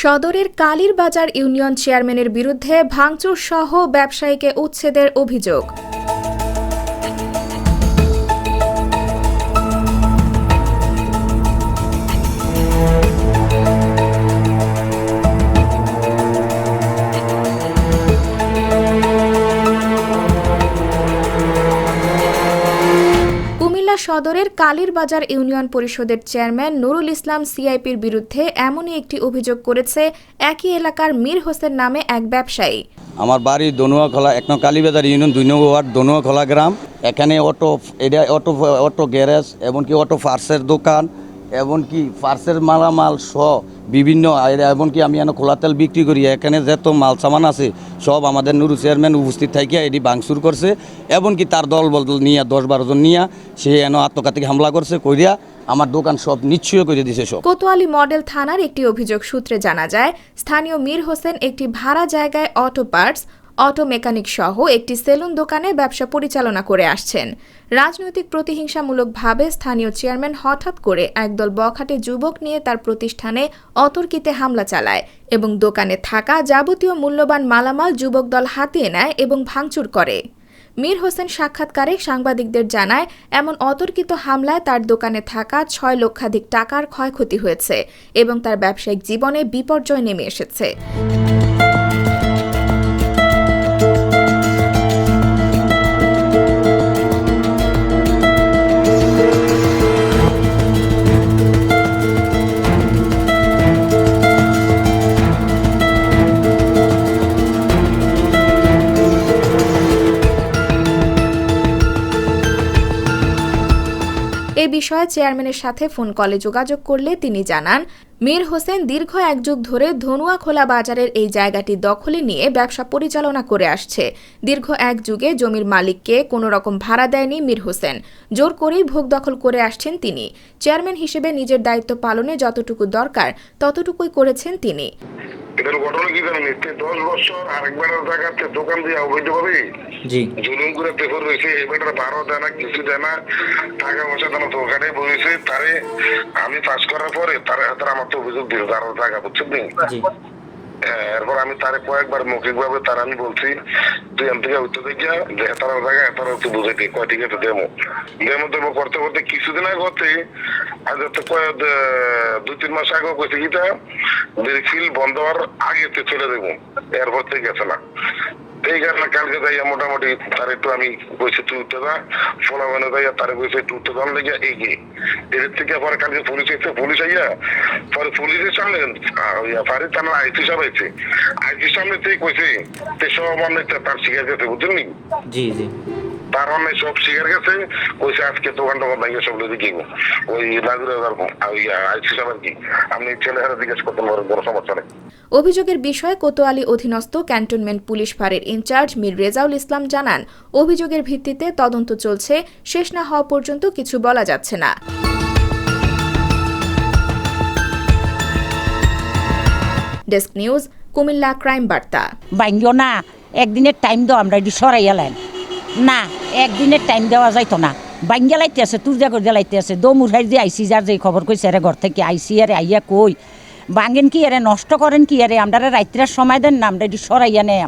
সদরের কালীর বাজার ইউনিয়ন চেয়ারম্যানের বিরুদ্ধে ভাঙচুর সহ ব্যবসায়ীকে উচ্ছেদের অভিযোগ। কুমিল্লা সদরের কালীরবাজার ইউনিয়ন পরিষদের চেয়ারম্যান নুরুল ইসলাম সিআইপির বিরুদ্ধে এমনই একটি অভিযোগ করেছে, একই এলাকার মীর হোসেন নামে এক ব্যবসায়ী। আমার বাড়ি দনুয়াখোলা, এক নং কালীবাজার ইউনিয়ন, দুই নং ওয়ার্ড, দনুয়াখোলা গ্রাম। এখানে অটো, এটা অটো অটো গ্যারেজ, এমনকি অটো ফার্সের দোকান এমনকি ফার্সের মালামাল সহ বিভিন্ন এমনকি আমি এনে খোলা তেল বিক্রি করি, এখানে যত মাল সামান আছে, সব আমাদের নুরু চেয়ারম্যান উপস্থিত থাকিয়া এটি ভাঙচুর করছে। এমনকি তার দল বল নিয়ে, দশ বারো জন নিয়ে, সে এন আত্মঘাতিক হামলা করছে, কইরা আমার দোকান সব নিশ্চয় করে দিছে সব। কোতোয়ালি মডেল থানার একটি অভিযোগ সূত্রে জানা যায়, স্থানীয় মীর হোসেন একটি ভাড়া জায়গায় অটো পার্টস অটো মেকানিক সহ একটি সেলুন দোকানে ব্যবসা পরিচালনা করে আসছেন। রাজনৈতিক প্রতিহিংসামূলকভাবে স্থানীয় চেয়ারম্যান হঠাৎ করে একদল বখাটে যুবক নিয়ে তার প্রতিষ্ঠানে অতর্কিতে হামলা চালায় এবং দোকানে থাকা যাবতীয় মূল্যবান মালামাল যুবক দল হাতিয়ে নেয় এবং ভাঙচুর করে। মীর হোসেন সাক্ষাৎকারে সাংবাদিকদের জানায়, এমন অতর্কিত হামলায় তার দোকানে থাকা ছয় লক্ষাধিক টাকার ক্ষয়ক্ষতি হয়েছে এবং তার ব্যবসায়িক জীবনে বিপর্যয় নেমে এসেছে। এ বিষয়ে চেয়ারম্যানের সাথে ফোন কলে যোগাযোগ করলে তিনি জানান, মীর হোসেন দীর্ঘ এক যুগ ধরে ধনুয়া খোলা বাজারের এই জায়গাটি দখলে নিয়ে ব্যবসা পরিচালনা করে আসছে। দীর্ঘ এক যুগে জমির মালিককে কোনো রকম ভাড়া দেয়নি মীর হোসেন। জোর করেই ভোগ দখল করে আসছেন তিনি। চেয়ারম্যান হিসেবে নিজের দায়িত্ব পালনে যতটুকু দরকার ততটুকুই করেছেন তিনি। এটার ঘটনা কি জানেন? এতে দশ বছর আরেকবার জায়গাতে দোকান দিয়ে অবৈধভাবে জি। জুলুম করে পেপার রয়েছে এবার ভাড়া দেয় না কিছু দেয় না টাকা পয়সা দেয় না তো ওখানে বলেছে তারে আমি পাস করার পরে তার হাতে আমার তো অভিযোগ দিল তার টাকা বুঝছেন এরপর আমি তারে কয়েকবার মৌখিক তার আমি বলছি, তুই এম থেকে উত্তর দেখিয়া যে তারা জায়গা তারা তুই বুঝে দিই কয় ঠিক আছে দেমো দেমো দেমো করতে করতে কিছুদিন আগে হতে আজ তো কয় দুই, তিন মাস আগে কইছে কিটা ফিল বন্ধ হওয়ার আগে চলে দেবো, এরপর থেকে গেছে না। এই কারণে কালকে যাইয়া মোটামুটি তার একটু আমি বসে তুই উঠতে যা মানে যাইয়া তারে বসে একটু উঠতে দাম লেগে এগিয়ে। এদের থেকে আবার কালকে পুলিশ এসে পুলিশ আইয়া পরে পুলিশের সামনে ফারি থানার আইসি সব আইছে। আইসির সামনে থেকে কইছে সব অনেক তার শিখে গেছে বুঝলি জি জি। তার অনেক সব শিকার গেছে কইছে আজকে দোকান টোকান সব ওই আইসি সব আর কি। আপনি জিজ্ঞেস করতে পারেন কোনো সমস্যা নেই। অভিযোগের বিষয়ে কোতোয়ালি অধীনস্থ ক্যান্টনমেন্ট পুলিশ ফাঁড়ির ইনচার্জ মীর রেজাউল ইসলাম জানান অভিযোগের ভিত্তিতে তদন্ত চলছে শেষ না হওয়া পর্যন্ত কিছু বলা যাচ্ছে না। ডেস্ক নিউজ কুমিল্লা ক্রাইম বার্তা। বাইন্দিও না একদিনের টাইম দাও আমরা এটি সরাই এলাম না, একদিনের টাইম দেওয়া যাইতো না। বাইন গেলাইতে আছে তুর জাগর গেলাইতে আছে দো মুরহাই যে আইসি, যার যে খবর কইছে আরে ঘর থেকে আইসি আরে আইয়া কই? বাঙ্গেন কি আরে নষ্ট করেন কি আরে আমরা রাত্রের সময় দেন না, আমরা এটি সরাইয়া নেয়